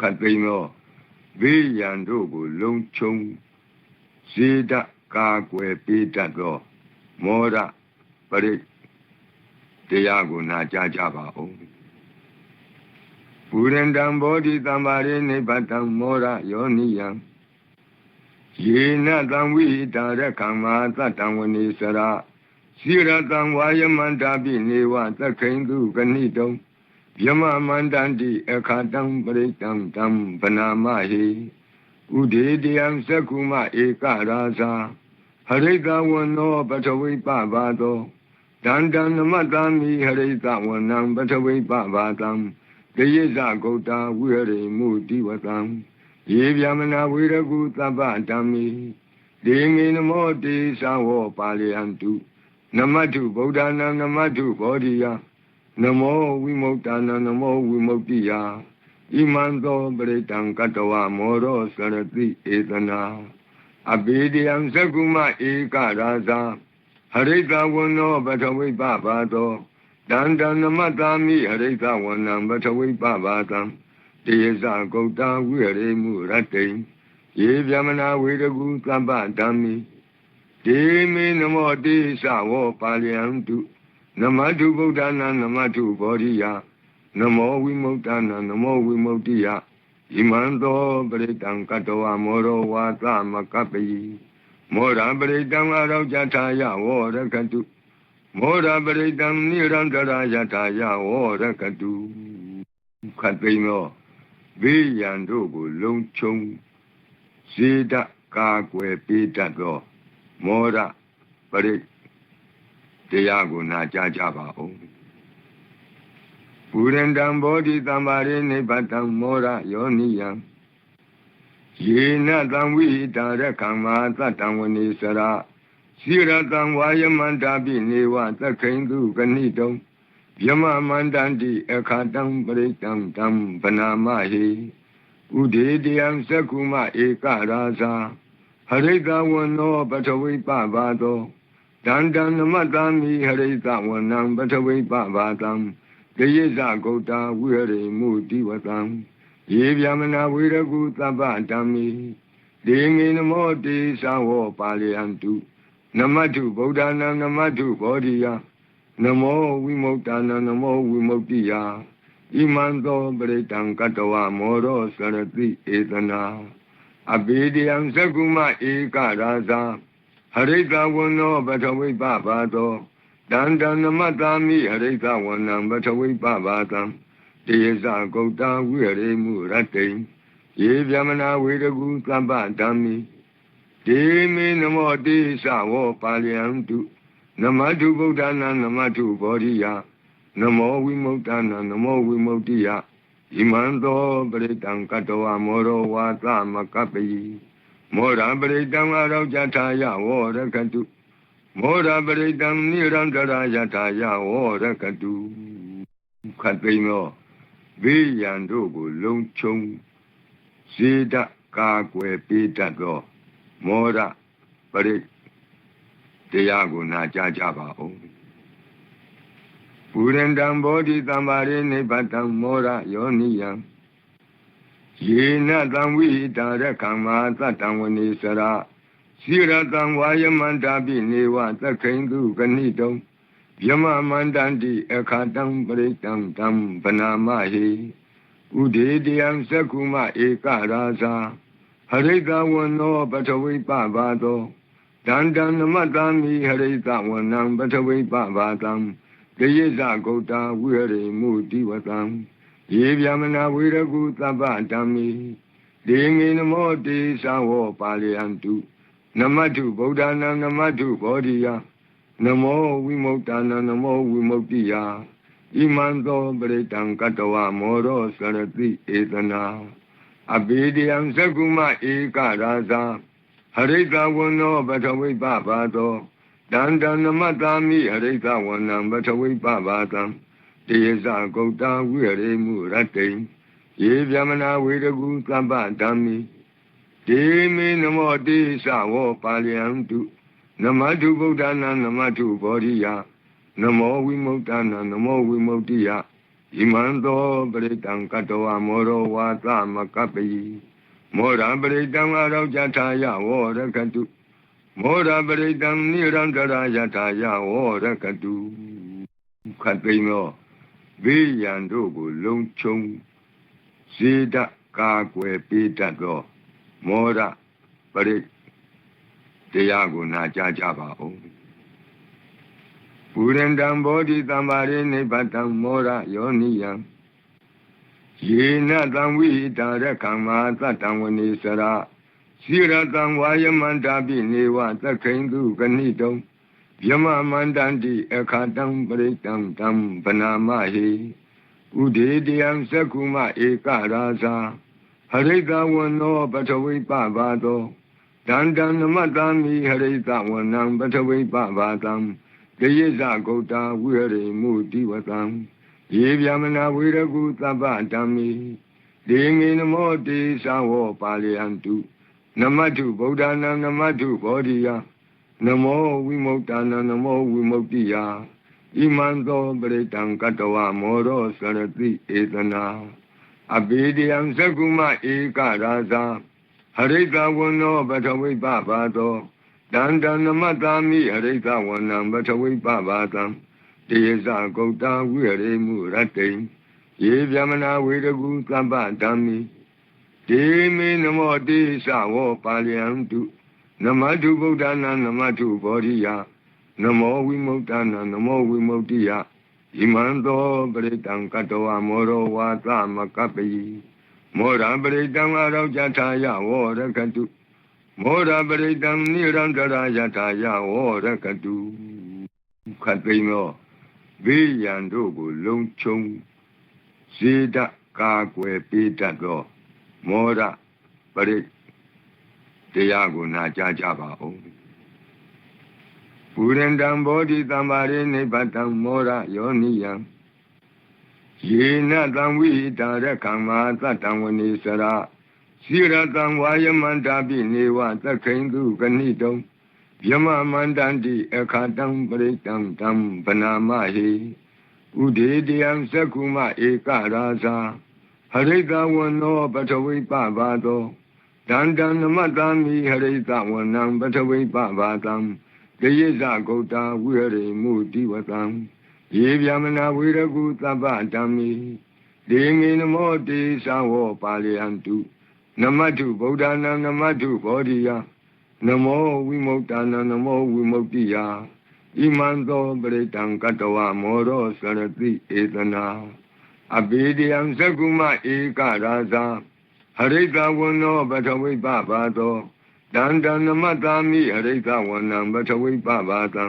ခတ်သိမ်းသောဘေးရန်တို့ကိုလုံခြုံစေတကာကွယ်ပေးတတ်သော မောရပရိတရားကိုနာကြားကြပါဦးပုရန္တံဘောဓိတံပါရိနိဗ္ဗတံမောရယောနိယံယေနတံဝိတာရခံမာသတ္တံဝနေစရာစိရတံဝါယမန္တာပိနေဝသက္ခိန်တုကဏိတုံ ယမမန္တန္တိအခါတံပရိတံတံဗနာမဟိဥဒေတယံသက္ကုမဧကရာဇာဟရိတဝနောပထဝိပဘာသောတန္တံနမတ္တမိဟရိတဝနံပထဝိပဘာတံတယေဇဂௌတာဝိရိမုတိဝတံယေဗျမနာဝေရကုသဗ္ဗဓမ္မိဒေမေနမောတေသဝောပါလယန္တုနမတုဗုဒ္ဓနာနမတုဘောဓိယ နမောဝိမု ക്ത နာနမောဝိမု ക്തി ယဣမံသောပရိတံကတဝမောရောစရတိဧတနာအဘေဒယံသကုမဧကရာဇာဟရိတဝနောပထဝိပဘာသောတန္တနမတာမိဟရိတဝနံပထဝိပဘာတံတေဇာဂௌတဝိရေမှုရတ္တိယေဗျမနာဝေရကုသဗ္ဗဓမ္မိဒေမေနမောတိသဝောပါလယံတု နမတုဗုဒ္ဓနာနမတုဘောဓိယနမောဝိမု ക്ത နာနမောဝိမု ക്തി ယဣမံသောပရိတံကတဝမောရောဝါသမကပ္ပိမောရပရိတံအရောကြထာယဝောရကတုမောရပရိတံနိရန္တရာယထာယဝောရကတုခတ်သိမ်းသောဘေးရန်တို့ကိုလုံခြုံစေတကာကွယ်ပေးတတ်သောမောရပရိ တရားကိုနာကြားကြပါဦးပုရန္တံဘောဓိတံပါရိနိဗ္ဗတံမောရယောနိယံယေနတံဝိတာရခံမာသတ္တံဝနေစရာစိရတံဝါယမန္တာပိနေဝသက္ခိန်တုကဏိတုံယမမန္တန္တိအခါတံပရိတံတံဗနာမဟိဥဒေတယံသက္ကုမဧကရာဇာဟရိတဝနောပထဝိပဘာသော တန္တံနမတ္တမိဟရိတဝနံပထဝိပဘာတံတယေဇဂௌတာဝိရိမုတိဝတံယေဗျမနာဝေရကုသဗ္ဗဓမ္မိဒေငေနမောတေသဝောပါလယန္တုနမတုဗုဒ္ဓနာနမတုဘောဓိယနမောဝိမု ക്ത နာနမောဝိမု ക്തി ယဣမံသောပရိတံကတဝမောရောစရတိဧတနာအဘေဒယံသကုမဧကရာဇာ ဟရိတဝနောပထဝိပဘာသောတန္တနမတာမိဟရိတဝနံပထဝိပဘာတံတေဇာဂௌတာဝိရေမှုရတ္တိယေဗျမနာဝေရကုသဗ္ဗဓမ္မိဒေမေနမောတိသဝောပါလယံတုနမတုဗုဒ္ဓနာနမတုဘောဓိယနမောဝိမု ക്ത နာနမောဝိမု ക്തി ယဣမံသောပရိတံကတဝမောရောဝါသမကပ္ပိ မောရပရိတံအရောကြထာယဝောရကတုမောရပရိတံနိရန္တရာယထာယဝောရကတုခတ်သိမ်းသောဘေးရန်တို့ကိုလုံခြုံစေတကာကွယ်ပေးတတ်သောမောရပရိတရားကိုနာကြားကြပါဦးပုရန္တံဘောဓိတံပါရိနိဗ္ဗတံမောရယောနိယံ ယေနတံဝိတာရခံမာသတ္တံဝနေစရာစိရတံဝါယမန္တာပိနေဝသက္ခိန်တုကဏိတုံယမမန္တန္တိအခါတံပရိတံတံဗနာမဟိဥဒေတယံသက္ကုမဧကရာဇာဟရိတဝနောပထဝိပဘာသောတန္တနမတံမိဟရိတဝနံပထဝိပဘာတံတယေဇဂௌတာဝိရေမုတိဝတံ ယေဗျမနာဝေရကုသဗ္ဗဓမ္မိဒေငေနမောတေသဝောပါလယန္တုနမတုဗုဒ္ဓနာနမတုဘောဓိယနမောဝိမု ക്ത နာနမောဝိမု ക്തി ယဣမံသောပရိတံကတဝမောရောစရတိဧတနာအဘေဒယံသကုမဧကရာဇာဟရိတဝနောပထဝိပဘာသောတန္တနမတာမိဟရိတဝနံပထဝိပဘာ တံတေဇာဂௌတာဝိရေမှုရတ္တိယေဗျမနာဝေရကုသဗ္ဗဓမ္မိဒေမေနမောတိသဝောပါလယံတုနမတုဗုဒ္ဓနာနမတုဘောဓိယနမောဝိမု ക്ത နာနမောဝိမု ക്തി ယဣ ဣမံသောပရိတံကတ္တဝမောရောဝါသမကပ္ပိမောရပရိတံအရောကြထာယဝောရကတုမောရပရိတံနိရန္တရာယထာယဝောရကတုခတ်သိမ်းသော ဘေးရန်တို့ကိုလုံခြုံဇေဒကာကွယ်ပေးတတ်သောမောရပရိတရားကိုနာကြားကြပါဦးပုရန္တံဘောဓိတမ္မာရိနိဗ္ဗတံမောရယောနိယံယေနတံဝိတာရကမ္မာသတ္တံဝနေစရာစီရတံဝါယမန္တာပိနေဝသက္ခိန်သူကဏိတုံ ဗျမမန္တန္တိအခါတံပရိတံတံဗနာမဟိဥဒေတယံသက္ကုမဧကရာဇာဟရိတဝနောပထဝိပဘာသောဒန္တံနမတ္တမိဟရိတဝနံပထဝိပဘာတံတေယဇဂௌတာဝိဟရိမုတိဝတံယေဗျမနာဝေရကုသဗ္ဗဓမ္မိဒေငေနမောတေသဝောပါလယံတုနမတ္ထုဗုဒ္ဓနာနမတ္ထုဘောဓိယ နမောဝိမု ക്ത နာနမောဝိမု ക്തി ယဣမံသောပရိတံကတ္တဝမောရောစရတိဧတနာအဘေဒယံသကုမဧကရာဇာဟရိတဝနောပထဝိပဘာသောတန္တနမတ္တာမိဟရိတဝနံပထဝိပဘာတံတေယဇဂௌတဝိဟရိမုရတ္တိယေဗျမနာဝေရကုသဗ္ဗဓမ္မိဒေမေနမောတိသဝောပါလယံတု နမတုဗုဒ္ဓနာနမတုဘောဓိယနမောဝိမု ക്ത နာနမောဝိမု ക്തി ယဣမံသောပရိတံကတ္တဝမောရောဝါသမကပ္ပိမောရပရိတံအရောကြထာယဝောရကတုမောရပရိတံနိရန္တရာယထာယဝောရကတုခတ်သိမ်းသောဘေးရန်တို့ကိုလုံခြုံဇေဒကာကွယ်ပေးတတ်သောမောရပရိ တရားကိုနာကြားကြပါဦးပုရန္တံဘောဓိတမ္မာရိနိဗ္ဗတံမောရယောနိယံယေနတံဝိတာရကမ္မာသတ္တံဝနေစရာစီရတံဝါယမန္တာပိနေဝသက္ခိန်သူကဏိတုံဗျမမန္တန္တိအခါတံပရိတံတံဗနာမဟိဥဒေတယံသက္ကုမဧကရာဇာဟရိတဝနောပထဝိပဘာသော ဒန္တံနမတ္တမိဟရိတဝနံပထဝိပဘာတံတေယဇဂௌတာဝိဟရိမုတိဝတံယေဗျမနာဝေရကုသဗ္ဗဓမ္မိဒေငေနမောတေသဝောပါလယံတုနမတ္ထုဗုဒ္ဓနာနမတ္ထုဘောဓိယနမောဝိမု ക്ത နာနမောဝိမု ക്തി ယဣမံသောပရိတံကတ္တဝမောရောစရတိဧတနာအဘေဒယံသကုမဧကရာဇာ ဟရိတဝနောပထဝိပဘာသောတန္တနမတ္တာမိဟရိတဝနံပထဝိပဘာတံ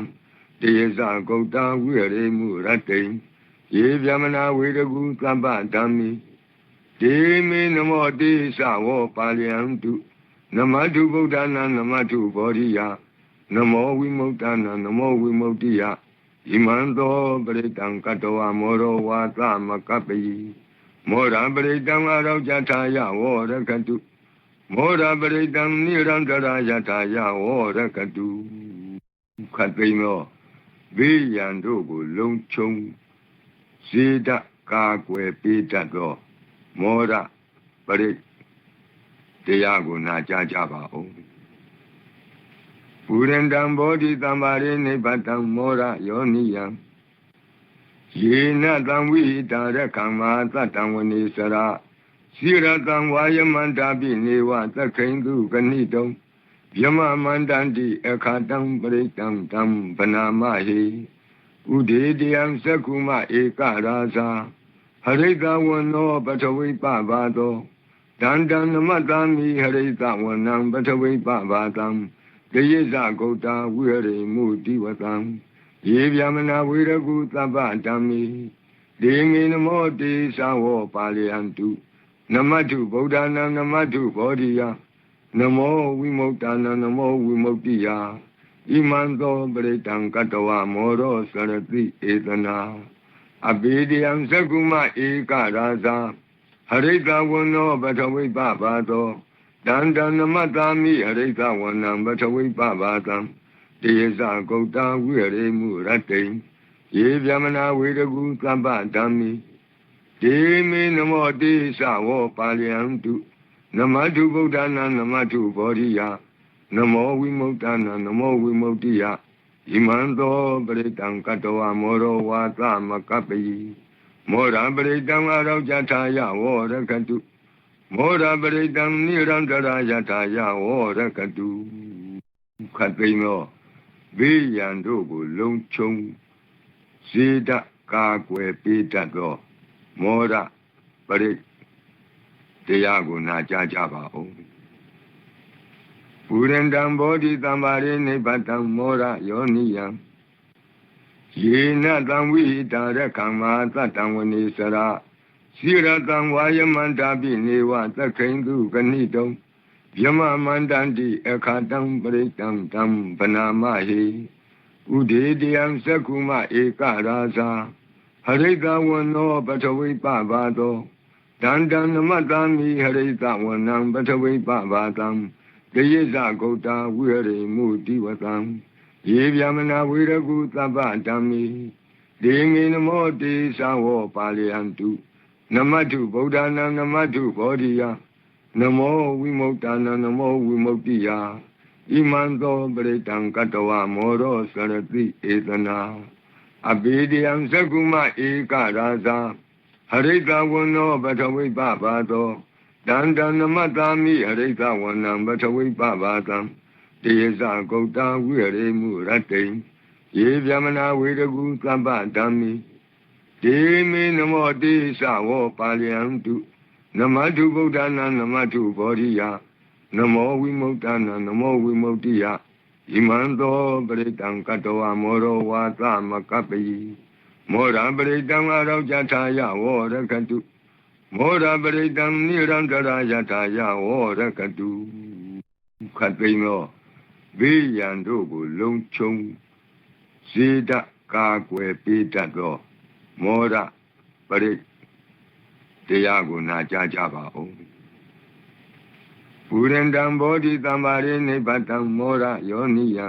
တေယဇဂௌတဝိဟရိမုရတ္တိယေဗျမနာဝေရကုသဗ္ဗဓမ္မိဒေမေနမောတိသဝောပါလယံတုနမတုဗုဒ္ဓနာနမတုဘောဓိယနမောဝိမု ക്ത နာနမောဝိမု ക്തി ယဣမံသောပရိတံကတ္တဝမောရောဝါသမကပ္ပိ မောရပရိတံအရောကြထာယဝောရကတုမောရပရိတံနိရန္တရာယထာယဝောရကတုခတ်သိမ်းသောဘေးရန်တို့ကိုလုံခြုံဇေဒကာကွယ်ပေးတတ်သောမောရပရိတရားကိုနာကြားကြပါဦးပုရန္တံဘောဓိတမ္မာရိနိဗ္ဗတံမောရယောနိယံ ယေနတံဝိတာရကမ္မာသတ္တံဝနေစရာစီရတံဝါယမန္တာပိနေဝသက္ခိန်သူကဏိတုံဗျမမန္တန္တိအခါတံပရိတံတံဗနာမဟိဥဒေတယံသက္ကုမဧကရာဇာဟရိတဝနောပထဝိပဘာသောဒန္တံနမတ္တမိဟရိတဝနံပထဝိပဘာတံတေယဇဂௌတာဝိဟရိမုတိဝတံ ယေဗျမနာဝေရကုသဗ္ဗဓမ္မိဒေငေနမောတေသဝောပါလယံတုနမတုဗုဒ္ဓနာနမတုဘောဓိယနမောဝိမု ക്ത နာနမောဝိမု ക്തി ယဣမံသောပရိတံကတ္တဝမောရောစရတိဧတနာအဘေဒယံသကုမဧကရာဇာဟရိတဝနောပထဝိပဘာသောတန္တနမတ္တာမိဟရိတဝနံပထဝိပဘာတံ တေယဇဂௌတဝိဟရိမုရတ္တိယေဗျမနာဝေရကုသဗ္ဗဓမ္မိဒ ဒေမေနမောတိသဝောပါလယံတုနမတုဗုဒ္ဓနာနမတုဘောဓိယနမောဝိမု ക്ത နာနမောဝိမု ക്തി ယဣမံသောပရိတံကတဝမောရောဝါသမကပယိမောရပရိတံအရောကြထာယဝောရကတုမောရပရိတံနိရန္တရာယထာယဝောရကတုခတ်သိမ်းသော ဘေးရန်တို့ကိုလုံခြုံစေတကာကွယ်ပေးတတ်သောမောရပရိတရားကိုနာကြားကြပါဦးပုရန္တံဘောဓိတံပါရိနိဗ္ဗတံမောရယောနိယံယေနတံဝိတာရကံမာသတ္တံဝနေစရာစိရတံဝါယမန္တာပိနေဝသက္ခိန်တုကဏိတုံ ယမမန္တန္တိအခါတံပရိတံတံဗနာမဟိဥဒေတယံသက္ကုမဧကရာဇာဟရိတဝနောပထဝိပဘာသောတန္တံနမတံမိဟရိတဝနံပထဝိပဘာတံကယေဇဂௌတာဝိရိမုတိဝတံယေဗျမနာဝိရကုသဗ္ဗဓမ္မိဒေငေနမောတိသဝောပါလယံတုနမတုဗုဒ္ဓနာနမတုဘောဓိယ နမောဝိမု ക്ത နာနမောဝိမု ക്തി ယဣမံသောပရိတံကတဝမောရောစရတိဧတနာအဘိဒယံသကုမဧကရာဇာဟရိတဝနောပထဝိပဘာသောတန္တနမတာမိဟရိတဝနံပထဝိပဘာသံတေဇဂௌတဝိရေမုရတ္တိယေဗျမနာဝေရကုသဗ္ဗဓမ္မိဒေမေနမောတိသဝောပါလယံတု နမတုဗုဒ္ဓနာနမတုဘောဓိယနမောဝိမု ക്ത နာနမောဝိမု ക്തി ယဣမံသောပရိတံကတဝမောရောဝါသမကပယိမောရပရိတံအရောကြထာယဝောရကတုမောရပရိတံနိရန္တရာယထာယဝောရကတုခတ်သိမ်းသောဘေးရန်တို့ကိုလုံခြုံစေတကာကွယ်ပေးတတ်သောမောရပရိ တရားကိုနာကြားကြပါဦးပုရန္တံဘောဓိတံပါရိနိဗ္ဗတံမောရယောနိယံ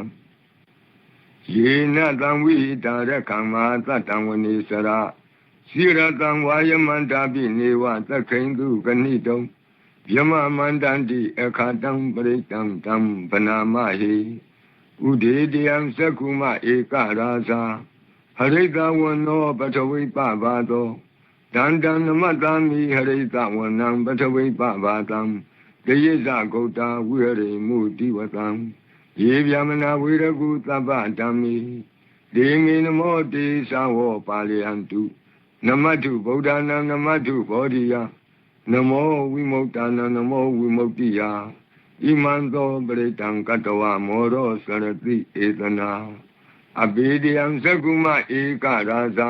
ယေနတံဝိတာရကံမာသတ္တံဝနေစရာစိရတံဝါယမန္တာပိနေဝသက္ခိန်တုကဏိတုံယမမန္တန္တိအခါတံပရိတံတံဗနာမဟိဥဒေတယံသက္ကုမဧကရာဇာဟရိတဝနောပထဝိပဘာသော တန္တံနမတံမိဟရိတဝနံပထဝိပဘာတံတယေဇဂௌတာဝိရိမုတိဝတံယေဗျမနာဝိရကုသဗ္ဗဓမ္မိဒေငေနမောတိသဝောပါလယံတုနမတုဗုဒ္ဓနာနမတုဘောဓိယနမောဝိမု ക്ത နာနမောဝိမု ക്തി ယဣမံသောပရိတံကတဝမောရောစရတိဧတနာအဘိဒယံသကုမဧကရာဇာ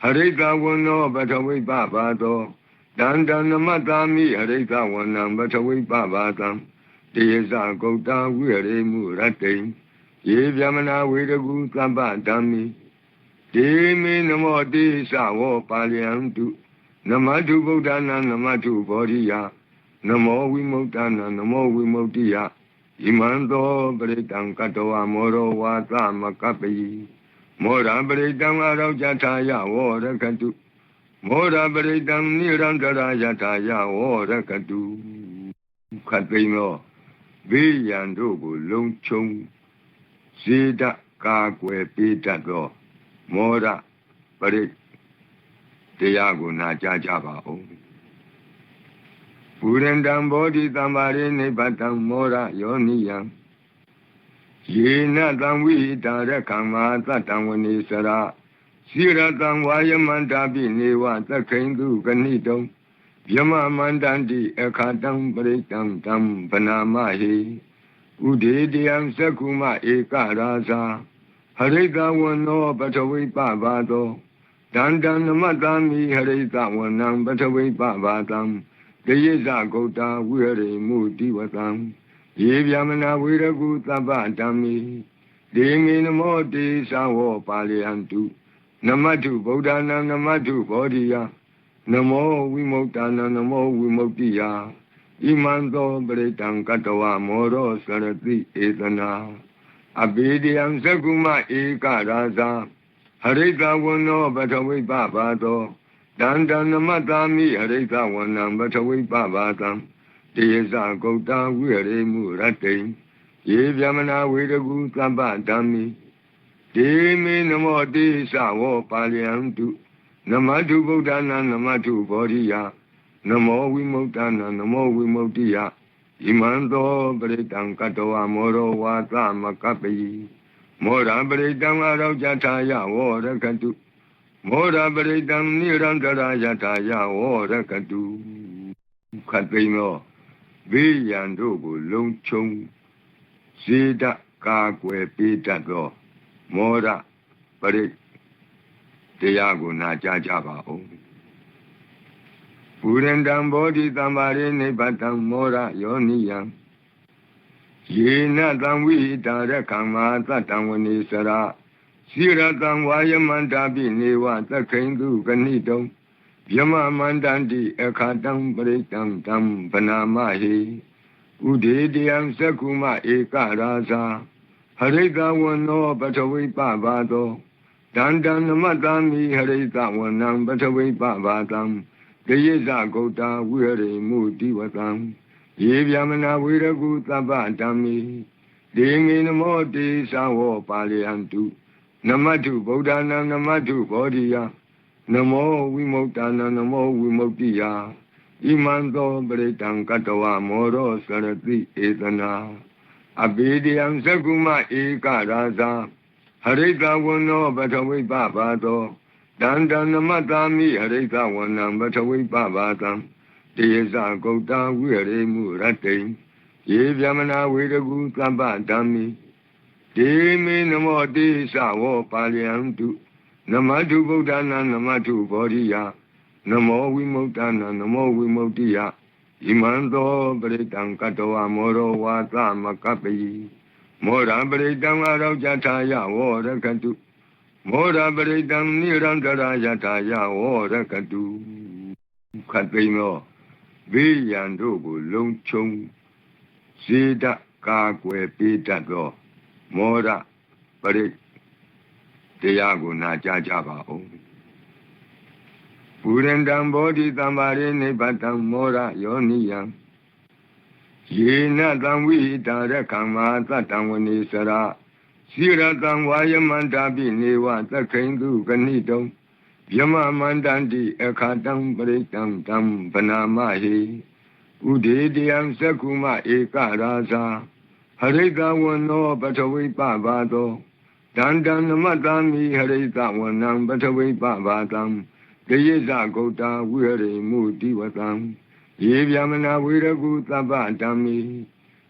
ဟရိတဝနောပထဝိပဘာသောတန္တနမတာမိဟရိတဝနံပထဝိပဘာတံတေဇဂௌတာဝိရေမုရတ္တိယေဗျမနာဝေရကုသဗ္ဗဓမ္မိဒေမေနမောတိသဝောပါလယံတုနမတုဗုဒ္ဓနာနမတုဘောဓိယနမောဝိမု ക്ത နာနမောဝိမု ക്തി ယဣမံသောပရိတံကတဝမောရောဝါသမကပယိ မောရပရိတံအရောကြထာယဝောရကတုမောရပရိတံနိရန္တရာယထာယဝောရကတုခတ်သိမ်းသောဘေးရန်တို့ကိုလုံခြုံစေတကာကွယ်ပေးတတ်သောမောရပရိတရားကိုနာကြားကြပါဦးပုရန္တံဘောဓိတံပါရိနိဗ္ဗတံမောရယောနိယံ ယေနတံဝိတာရကံမာသတ္တံဝနေစရာစိရတံဝါယမန္တာပိနေဝသက္ခိန်တုကဏိတုံယမမန္တန္တိအခါတံပရိတံတံဗနာမဟိဥဒေတယံသက္ကုမဧကရာဇာဟရိတဝနောပထဝိပဘာသောတန္တနမတံမိဟရိတဝနံပထဝိပဘာတံတယေဇဂௌတာဝိရိမုတိဝတံ ယေဗျမနာဝိရကုသဗ္ဗဓမ္မိဒေငေနမောတိသဝောပါလယံတုနမတုဗုဒ္ဓနာနမတုဘောဓိယနမောဝိမု ക്ത နာနမောဝိမု ക്തി ယဣမံသောပရိတံကတဝမောရောစရတိဧတနာအဘိဒယံသကုမဧကရာဇာဟရိတဝနောပထဝိပဘာသော တန္တနမတာမိအရိသဝနံပထဝိပဘာတံ တေယဇဂௌတဝိရေမှုရတ္တိယေဗျမနာဝေရကုသဗ္ဗဓမ္မိဒေမေနမောတိသဝောပါလယံတုနမတုဗုဒ္ဓနာနမတုဘောဓိယနမောဝိမု ക്ത နာနမောဝိမု ക്തി ယဣမံသောပရိတံကတဝမောရောဝါသမကပ္ပိမောရပရိတံအရောကြထာယဝောရကတုမောရပရိတံနိရန္တရာယထာယဝောရကတုခတ်သိမ်းသော ဘေးရန်တို့ကိုလုံခြုံစေတကာကွယ်ပေးတတ်သော မောရပရိတရားကိုနာကြားကြပါဦးပုရန္တံဘောဓိတံပါရိနိဗ္ဗတံမောရယောနိယံယေနတံဝိတာရခံမာသတ္တံဝနေစရာစိရတံဝါယမန္တာပိနေဝသက္ခိန်တုကဏိတုံ ယမမန္တန္တိအခါတံပရိတံတံဗနာမဟိဥဒေတယံသက္ကုမဧကရာဇာဟရိတဝနောပထဝိပဘာသောတန္တံနမတ္တမိဟရိတဝနံပထဝိပဘာတံတယေဇဂௌတာဝိရေမုတိဝတံယေဗျမနာဝေရကုသဗ္ဗဓမ္မိဒေမေနမောတိသဝောပါလယံတုနမတုဗုဒ္ဓနာနမတုဘောဓိယ နမောဝိမု ക്ത နာနမောဝိမု ക്തി ယဣမံသောပရိတံကတဝမောရောစရတိဧတနာအဘေဒယံသကုမဧကရာဇာဟရိတဝနောပထဝိပဘာသောတန္တနမတာမိဟရိတဝနံပထဝိပဘာတံတေယဇဂௌတဝိရေမှုရတ္တိယေဗျမနာဝေရကုသဗ္ဗဓမ္မိဒေမေနမောတိသဝောပါလယံတု နမတုဗုဒ္ဓနာနမတုဘောဓိယနမောဝိမု ക്ത နာနမောဝိမု ക്തി ယဣမံသောပရိတံကတဝမောရောဝါသမကပ္ပိမောရပရိတံအရောကြထာယဝောရကတုမောရပရိတံနိရန္တရာယထာယဝောရကတုခတ်သိမ်းသောဘေးရန်တို့ကိုလုံခြုံစေတကာကွယ်ပေးတတ်သောမောရပရိတ ရားကိုနာကြားကြပါဦးပုရန္တံဘောဓိတံပါရိနိဗ္ဗတံမောရယောနိယံယေနတံဝိတာရခံမာသတ္တံဝနေစရာစိရတံဝါယမန္တာပိနေဝသက္ခိန်တုကဏိတုံယမမန္တန္တိအခါတံပရိတံတံဗနာမဟိဥဒေတယံသက္ကုမဧကရာဇာဟရိတဝနောပထဝိပဘာသော တန္တံနမတံမိဟရိတဝနံပထဝိပဘာတံတယေဇဂௌတာဝိရေမှုတိဝတံယေဗျမနာဝေရကုသဗ္ဗဓမ္မိ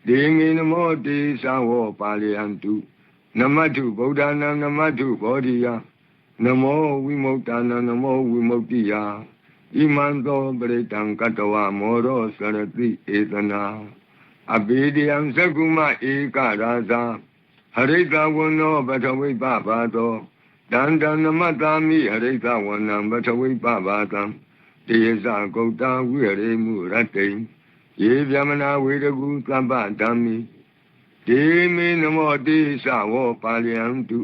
ဒေငေနမောတိသဝောပါလယံတုနမတုဗုဒ္ဓနာနမတုဘောဓိယနမောဝိမု ക്ത နာနမောဝိမု ക്തി ယဣမံသောပရိတံကတဝမောရောစရတိဧတနာအဘေဒယံသကုမဧကရာဇာ ဟရိတဝနောပထဝိပဘာသောတန္တနမတာမိဟရိတဝနံပထဝိပဘာတံတေယဇဂௌတဝိရေမှုရတ္တိယေဗျမနာဝေရကုသဗ္ဗဓမ္မိဒေမေနမောတိသဝောပါလယံတု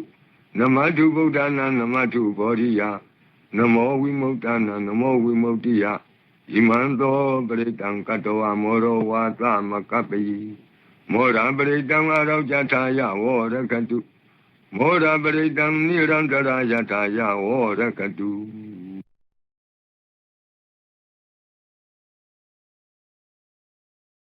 နမတုဗုဒ္ဓနာနမတုဘောဓိယနမောဝိမု ക്ത နာနမောဝိမု ക്തി ယဣမံသောပရိတံကတဝမောရောဝါသမကပ္ပိ မောရပရိတံအရောကြထာယဝောရကတုမောရပရိတံနိရန္တရာယထာယဝောရကတု